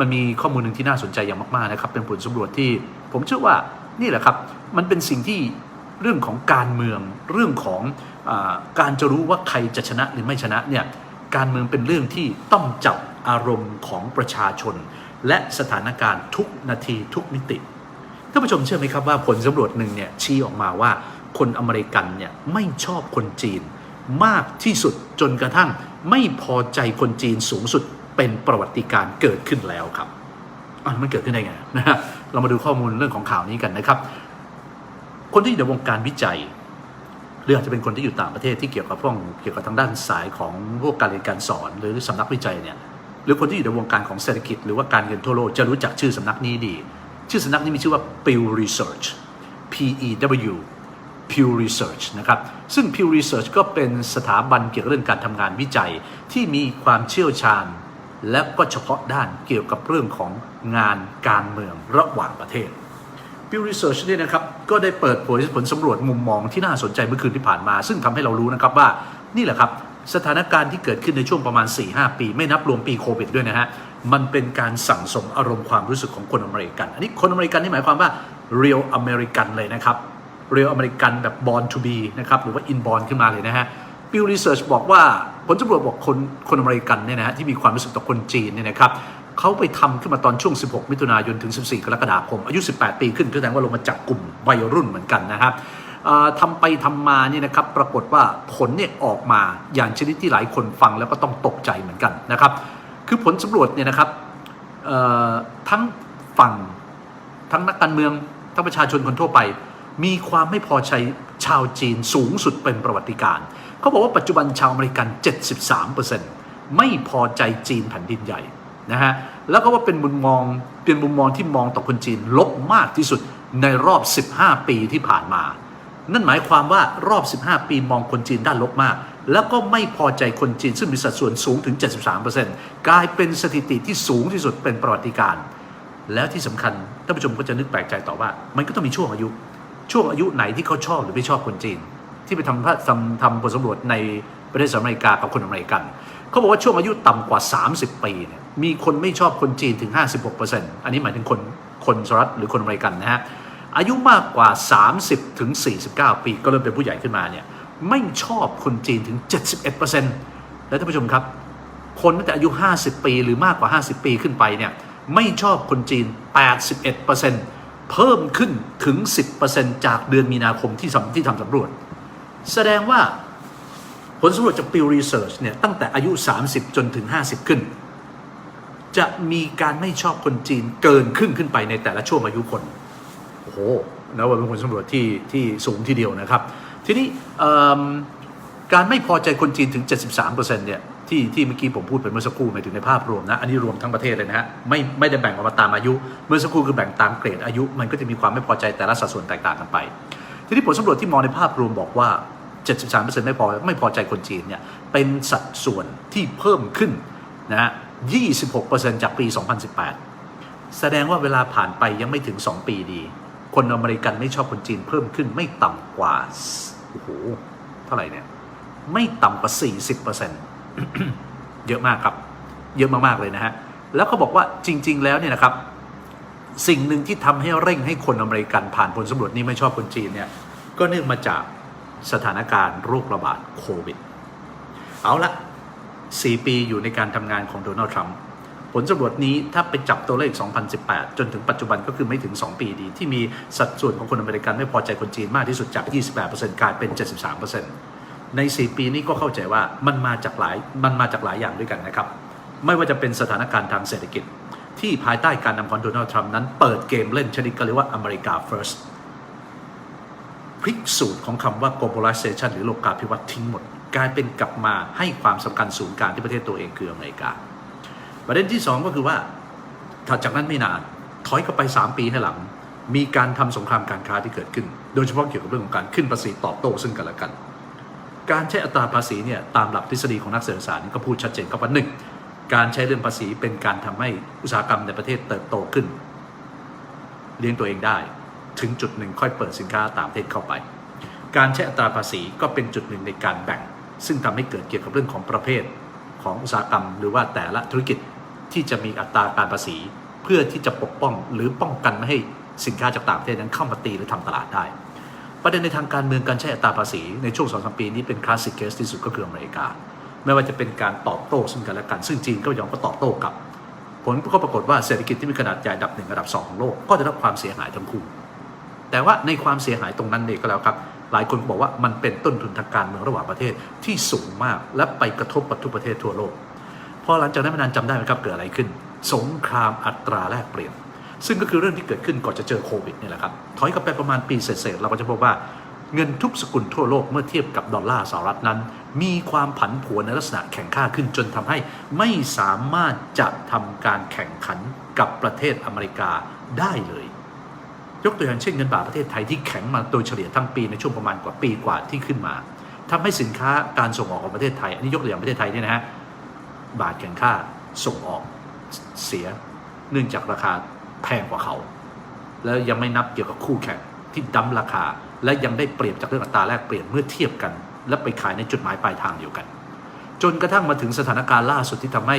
มันมีข้อมูลหนึ่งที่น่าสนใจอย่างมากๆนะครับ เป็นผลสำรวจที่ ผมเชื่อว่านี่แหละครับ มันเป็นสิ่งที่เรื่องของการเมืองเรื่องของอการจะรู้ว่าใครจะชนะหรือไม่ชนะเนี่ยการเมืองเป็นเรื่องที่ต้องจับอารมณ์ของประชาชน และสถานการณ์ทุกนาทีทุกมิติท่านผู้ชมเชื่อไหมครับว่าผลสำรวจหนึ่งเนี่ยชี้ออกมาว่าคนอเมริกันเนี่ยไม่ชอบคนจีน มากที่สุดจนกระทั่งไม่พอใจคนจีนสูงสุด เป็นประวัติการเกิดขึ้นแล้วครับอะมันเกิดขึ้นได้ไงนะฮะเรามาดูข้อมูลเรื่องของข่าวนี้กันนะครับ คนที่อยู่ในวงการวิจัยหรืออาจจะเป็นคนที่อยู่ต่างประเทศที่เกี่ยวกับพวกเกี่ยวกับทางด้านสายของพวกการเรียนการสอน หรือสำนักวิจัยเนี่ยหรือคนที่อยู่ในวงการของเศรษฐกิจ หรือว่าการเงินทั่วโลกจะรู้จักชื่อสำนักนี้ดี ชื่อสำนักนี้มีชื่อว่า Pew Research P E W Pew Research นะครับ ซึ่ง Pew Research ก็เป็นสถาบันเกี่ยวกับเรื่องการทำงานวิจัยที่มีความเชี่ยวชาญ และก็เฉพาะด้านเกี่ยวกับเรื่องของงานการเมืองระหว่างประเทศ Pew Research เนี่ยนะครับก็ได้เปิดเผยผลสำรวจมุมมองที่น่าสนใจเมื่อคืนที่ผ่านมา ซึ่งทำให้เรารู้นะครับว่านี่แหละครับสถานการณ์ที่เกิดขึ้นในช่วงประมาณ 4-5 ปี ไม่นับรวมปีโควิดด้วยนะฮะ มันเป็นการสั่งสมอารมณ์ความรู้สึกของคนอเมริกัน อันนี้คนอเมริกันนี่หมายความว่า real American เลยนะครับ real American แบบ born to be นะครับหรือว่า inborn ขึ้นมาเลยนะฮะ Pew Research บอกว่าผลสำรวจบอกคนคนอเมริกันเนี่ยนะฮะที่มีความรู้สึกต่อคนจีนเนี่ยนะครับเขาไปทำขึ้นมาตอนช่วง 16 มิถุนายนถึง 14 กรกฎาคม อายุ 18 ปีขึ้นก็แสดงว่าลงมาจากกลุ่มวัยรุ่นเหมือนกันนะครับทำไปทำมาเนี่ยนะครับปรากฏว่าผลเนี่ยออกมาอย่างชนิดที่หลายคนฟังแล้วก็ต้องตกใจเหมือนกันนะครับ คือผลสำรวจเนี่ยนะครับทั้งฝั่งทั้งนักการเมืองทั้งประชาชนคนทั่วไป มีความไม่พอใจชาวจีนสูงสุดเป็นประวัติการณ์ เขาบอกว่าปัจจุบันชาวอเมริกัน 73%ไม่พอใจจีนแผ่นดินใหญ่นะฮะแล้วก็ว่าเป็นมุมมองเป็นมุมมองที่มองต่อคนจีนลบมากที่สุดในรอบ 15 ปีที่ผ่านมา นั่นหมายความว่ารอบ 15 ปีมองคนจีนด้านลบมาก แล้วก็ไม่พอใจคนจีนซึ่งมีสัดส่วนสูงถึง 73%กลายเป็นสถิติที่สูงที่สุดเป็นประวัติการ แล้วที่สำคัญท่านผู้ชมก็จะนึกแปลกใจต่อว่า มันก็ต้องมีช่วงอายุ ช่วงอายุไหนที่เขาชอบหรือไม่ชอบคนจีน ที่ไปทำทำทำผลสำรวจในประเทศสหรัฐอเมริกากับคนอเมริกันเขาบอกว่าช่วงอายุต่ำกว่า 30 ปีเนี่ยมีคนไม่ชอบคนจีนถึง 56%อันนี้หมายถึงคนคนสหรัฐหรือคนอเมริกันนะฮะอายุมากกว่า 30ถึง49 ปี ก็เริ่มเป็นผู้ใหญ่ขึ้นมาเนี่ยไม่ชอบคนจีนถึง 71%แล้วท่านผู้ชมครับ คนตั้งแต่อายุ 50 ปีหรือมากกว่า 50 ปีขึ้นไปเนี่ยไม่ชอบคนจีน 81%เพิ่มขึ้นถึง 10%จากเดือนมีนาคมที่ทำที่ทำสำรวจ แสดงว่าผลสำรวจจาก Pew Research เนี่ยตั้งแต่อายุ 30 จนถึง 50 ขึ้น จะมีการไม่ชอบคนจีนเกินครึ่งขึ้นไปในแต่ละช่วงอายุคน โอ้โหนะว่าเป็นผลสำรวจที่ที่สูงทีเดียวนะครับ ทีนี้การไม่พอใจคนจีนถึง 73%เนี่ยที่ที่เมื่อกี้ผมพูดไปเมื่อสักครู่หมายถึงในภาพรวมนะ อันนี้รวมทั้งประเทศเลยนะฮะไม่ไม่ได้แบ่งออกมาตามอายุ เมื่อสักครู่คือแบ่งตามเกรดอายุ มันก็จะมีความไม่พอใจแต่ละสัดส่วนแตกต่างกันไป ทีนี้ผลสำรวจที่มองในภาพรวมบอกว่า 73%ไม่พอไม่พอใจคนจีนเนี่ยเป็นสัดส่วนที่เพิ่มขึ้นนะฮะ26%จากปี 2018 แสดงว่าเวลาผ่านไปยังไม่ถึง 2 ปีดี คนอเมริกันไม่ชอบคนจีนเพิ่มขึ้นไม่ต่ำกว่าโอ้โหเท่าไหร่เนี่ยไม่ต่ำกว่า 40%เยอะมากครับ เยอะมากๆเลยนะฮะ แล้วเขาบอกว่าจริง ๆ แล้วเนี่ยนะครับ สิ่งหนึ่งที่ทำให้เร่งให้คนอเมริกันผ่านผลสำรวจนี้ไม่ชอบคนจีนเนี่ยก็เนื่องมาจากสถานการณ์โรคระบาดโควิด เอาละ 4 ปีอยู่ในการทำงานของโดนัลด์ทรัมป์ผลสำรวจนี้ถ้าไปจับตัวเลข 2018 จนถึงปัจจุบันก็คือไม่ถึง 2 ปีดี ที่มีสัดส่วนของคนอเมริกันไม่พอใจคนจีนมากที่สุดจาก 28%กลายเป็น 73%ใน 4 ปีนี้ก็เข้าใจว่ามันมาจากหลายมันมาจากหลายอย่างด้วยกันนะครับ ไม่ว่าจะเป็นสถานการณ์ทางเศรษฐกิจ ที่ภายใต้การนำของโดนัลด์ทรัมป์นั้นเปิดเกมเล่นชนิดก็เรียกว่าอเมริกา first พลิกสูตรของคำว่า globalization หรือโลกาภิวัตน์ทิ้งหมด กลายเป็นกลับมาให้ความสำคัญศูนย์กลางที่ประเทศตัวเองคืออเมริกา ประเด็นที่ 2 ก็คือว่าถัดจากนั้นไม่นานถอยกลับไป 3 ปีให้หลัง มีการทำสงครามการค้าที่เกิดขึ้น โดยเฉพาะเกี่ยวกับเรื่องของการขึ้นภาษีตอบโต้ซึ่งกันและกัน การใช้อัตราภาษีเนี่ยตามหลักทฤษฎีของนักเศรษฐศาสตร์นี่ก็พูดชัดเจนครับว่าหนึ่ง การใช้เรื่องภาษีเป็นการทำให้อุตสาหกรรมในประเทศเติบโตขึ้น เลี้ยงตัวเองได้ ถึงจุดหนึ่งค่อยเปิดสินค้าต่างประเทศเข้าไป การใช้อัตราภาษีก็เป็นจุดหนึ่งในการแบ่ง ซึ่งทำให้เกิดเกี่ยวกับเรื่องของประเภทของอุตสาหกรรม หรือว่าแต่ละธุรกิจที่จะมีอัตราการภาษี เพื่อที่จะปกป้องหรือป้องกันไม่ให้สินค้าจากต่างประเทศนั้นเข้ามาตีหรือทำตลาดได้ ประเด็นในทางการเมืองการใช้อัตราภาษีในช่วงสองสามปีนี้เป็นคลาสสิกเคสที่สุดก็คืออเมริกา ไม่ว่าจะเป็นการตอบโต้ซึ่งกันและกันซึ่งจีนก็ยอมก็ตอบโต้กลับ ผลก็ปรากฏว่าเศรษฐกิจที่มีขนาดใหญ่ดับหนึ่งอันดับสองของโลกก็ได้รับความเสียหายทั้งคู่แต่ว่าในความเสียหายตรงนั้นเองก็แล้วครับ หลายคนก็บอกว่ามันเป็นต้นทุนทางการเมืองระหว่างประเทศที่สูงมากและไปกระทบกับทุกประเทศทั่วโลกพอหลังจากนั้นไม่นานจำได้ไหมครับเกิดอะไรขึ้น สงครามอัตราแลกเปลี่ยนซึ่งก็คือเรื่องที่เกิดขึ้นก่อนจะเจอโควิดนี่แหละครับถอยกลับไปประมาณปีเศษๆเราก็จะพบว่า เงินทุกสกุลทั่วโลกเมื่อเทียบกับดอลลาร์สหรัฐนั้น มีความผันผวนในลักษณะแข่งข้าขึ้นจนทำให้ไม่สามารถจะทำการแข่งขันกับประเทศอเมริกาได้เลย ยกตัวอย่างเช่นเงินบาทประเทศไทยที่แข็งมาโดยเฉลี่ยทั้งปีในช่วงประมาณกว่าปีกว่าที่ขึ้นมาทำให้สินค้าการส่งออกของประเทศไทยอันนี้ยกตัวอย่างประเทศไทยเนี่ยนะฮะบาทแข็งค่าส่งออกเสีย เนื่องจากราคาแพงกว่าเขา แล้วยังไม่นับเกี่ยวกับคู่แข่งที่ดั้มราคา และยังได้เปรียบจากเรื่องอัตราแลกเปลี่ยนเมื่อเทียบกัน และไปขายในจุดหมายปลายทางเดียวกัน จนกระทั่งมาถึงสถานการณ์ล่าสุดที่ทำให้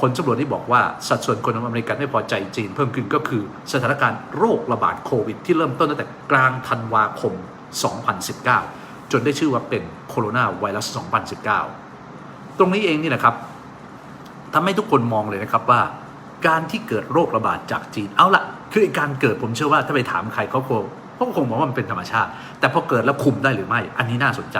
ผลสำรวจที่บอกว่าสัดส่วนคนอเมริกันไม่พอใจจีนเพิ่มขึ้นก็คือสถานการณ์โรคระบาดโควิด ที่เริ่มต้นตั้งแต่กลางธันวาคม 2019 จนได้ชื่อว่าเป็นโคโรนาไวรัส 2019 ตรงนี้เองนี่แหละครับทำให้ทุกคนมองเลยนะครับว่า การที่เกิดโรคระบาดจากจีนเอาละคือการเกิดผมเชื่อว่าถ้าไปถามใครเขา คงเขาก็คงมองว่ามันเป็นธรรมชาติ แต่พอเกิดแล้วคุมได้หรือไม่ อันนี้น่าสนใจ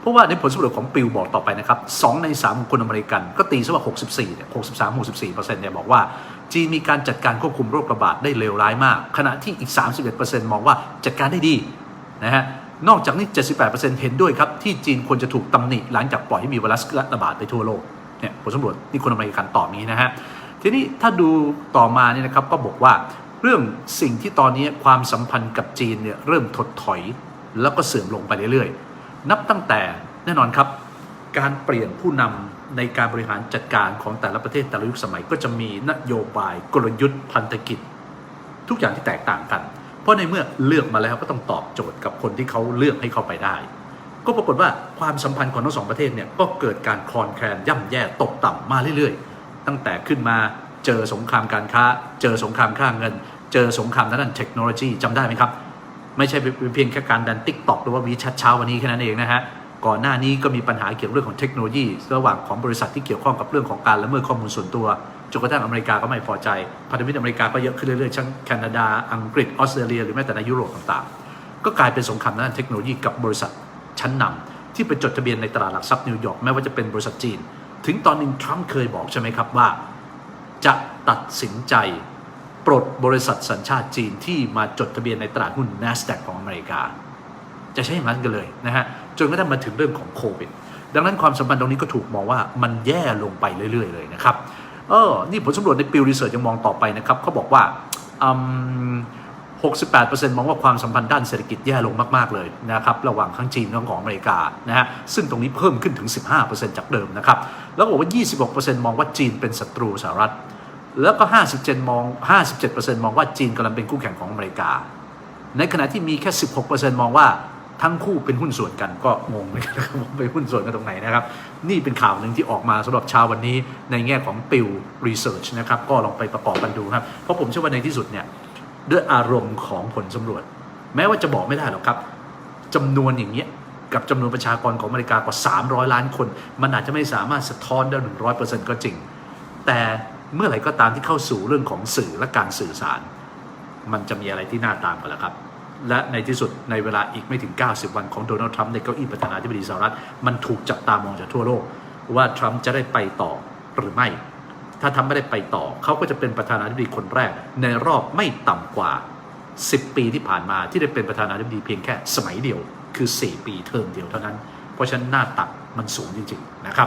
เพราะว่าในผลสำรวจของปิวบอกต่อไปนะครับสองในสามของคนอเมริกันก็ตีซะว่า 64เนี่ย63 64เปอร์เซ็นต์เนี่ยบอกว่า จีนมีการจัดการควบคุมโรคระบาดได้เลวร้ายมาก ขณะที่อีก 31%มองว่าจัดการได้ดีนะฮะนอกจากนี้ 78%เห็นด้วยครับที่จีนควรจะถูกตำหนิหลังจากปล่อยให้มีไวรัสระบาดไปทั่วโลกเนี่ยผลสำรวจนี่คนอเมริกันตอบนี้นะฮะทีนี้ถ้าดูต่อมาเนี่ยนะครับก็บอกว่า เรื่องสิ่งที่ตอนนี้ความสัมพันธ์กับจีนเนี่ยเริ่มถดถอยแล้วก็เสื่อมลงไปเรื่อยๆ นับตั้งแต่แน่นอนครับ การเปลี่ยนผู้นำในการบริหารจัดการของแต่ละประเทศแต่ละยุคสมัยก็จะมีนโยบายกลยุทธ์พันธกิจ ทุกอย่างที่แตกต่างกัน เพราะในเมื่อเลือกมาแล้วก็ต้องตอบโจทย์กับคนที่เขาเลือกให้เข้าไปได้ ก็ปรากฏว่าความสัมพันธ์ของทั้งสองประเทศเนี่ยก็เกิดการคลอนแคลนย่ำแย่ตกต่ำมาเรื่อยๆ ตั้งแต่ขึ้นมา เจอสงครามการค้า เจอสงครามค่าเงิน เจอสงครามด้านเทคโนโลยีจำได้ไหมครับ ไม่ใช่เป็นเพียงแค่การดันติ๊กตอกหรือว่าวีชัดเช้าวันนี้แค่นั้นเองนะฮะก่อนหน้านี้ก็มีปัญหาเกี่ยวกับเรื่องของเทคโนโลยี ระหว่างของบริษัทที่เกี่ยวข้องกับเรื่องของการละเมิดข้อมูลส่วนตัวจนกระทั่งอเมริกาก็ไม่พอใจพันธมิตรอเมริกาก็เยอะขึ้นเรื่อยๆทั้งแคนาดาอังกฤษออสเตรเลีย หรือแม้แต่ในยุโรปต่างๆ ก็กลายเป็นสงครามด้านเทคโนโลยีกับบริษัทชั้นนำที่ไปจดทะเบียนในตลาดหลักทรัพย์นิวยอร์กแม้ว่าจะเป็นบริษัทจีน ถึงตอนหนึงทรัมป์เคยบอกใช่ไหมครับว่า จะตัดสินใจปลดบริษัทสัญชาติจีนที่มาจดทะเบียนในตลาดหุ้น NASDAQ ของอเมริกา จะใช้อย่างนั้นกันเลยนะฮะจนกระทั่งมาถึงเรื่องของโควิดดังนั้นความสัมพันธ์ตรงนี้ก็ถูกมองว่ามันแย่ลงไปเรื่อย ๆ เลยนะครับเออนี่ผลสำรวจในปิวรีเสิร์ชยังมองต่อไปนะครับเขาบอกว่าอืม 68%มองว่าความสัมพันธ์ด้านเศรษฐกิจแย่ลงมากๆเลยนะครับระหว่างทั้งจีนและของอเมริกานะฮะซึ่งตรงนี้เพิ่มขึ้นถึง 15%จากเดิมนะครับแล้วบอกว่า 26%มองว่าจีนเป็นศัตรูสหรัฐ แล้วก็ 57มอง 57%มองว่าจีนกำลังเป็นคู่แข่งของอเมริกา ในขณะที่มีแค่ 16%มองว่าทั้งคู่เป็นหุ้นส่วนกันก็งงเหมือนกันนะครับว่าเป็นหุ้นส่วนกันตรงไหนนะครับ นี่เป็นข่าวหนึ่งที่ออกมาสำหรับเช้าวันนี้ในแง่ของปิวรีเสิร์ชนะครับก็ลองไปประกอบกันดูครับ เพราะผมเชื่อว่าในที่สุดเนี่ย ด้วยอารมณ์ของผลสำรวจ แม้ว่าจะบอกไม่ได้หรอกครับจำนวนอย่างเงี้ยกับจำนวนประชากรของอเมริกากว่า 300 ล้านคน มันอาจจะไม่สามารถสะท้อนได้ 100%ก็จริง แต่เมื่อไหร่ก็ตามที่เข้าสู่เรื่องของสื่อและการสื่อสาร มันจะมีอะไรที่น่าตามกันแล้วครับ และในที่สุดในเวลาอีกไม่ถึง 90 วันของโดนัลด์ทรัมป์ในเก้าอี้ประธานาธิบดีสหรัฐ มันถูกจับตามองจากทั่วโลก ว่าทรัมป์จะได้ไปต่อหรือไม่ ถ้าทำไม่ได้ไปต่อ เขาก็จะเป็นประธานาธิบดีคนแรก ในรอบไม่ต่ำกว่า 10 ปีที่ผ่านมาที่ได้เป็นประธานาธิบดีเพียงแค่สมัยเดียว คือ 4 ปีเทอมเดียวเท่านั้น เพราะฉะนั้นหน้าตักมันสูงจริง ๆ นะครับ